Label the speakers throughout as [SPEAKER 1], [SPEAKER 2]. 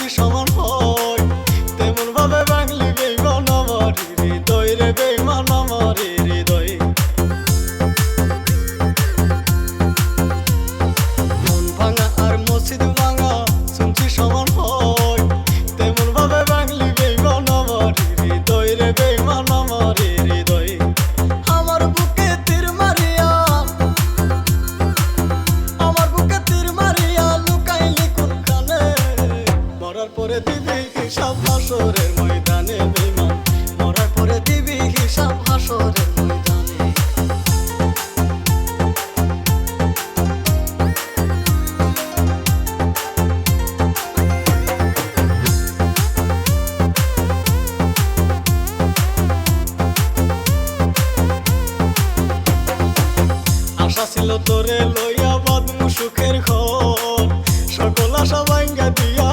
[SPEAKER 1] 你上网。মরার পরে দিবি হিসাব হাসরের ময়দানে বিমান মরার পরে দিবি হিসাব হাসরের আশা তোরে লইয়া বাদমু সুখের ঘর। সকল আশা ভাঙ্গা দিয়া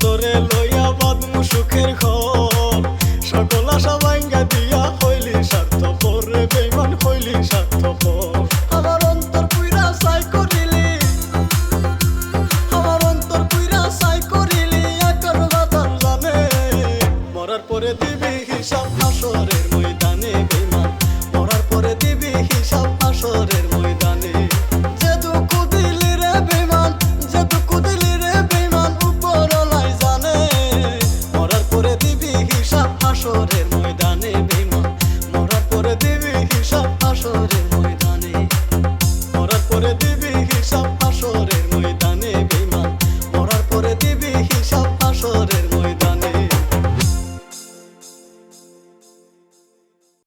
[SPEAKER 1] তোরে লইয়া বাদমু সুখের ঘর। সকলা সবাই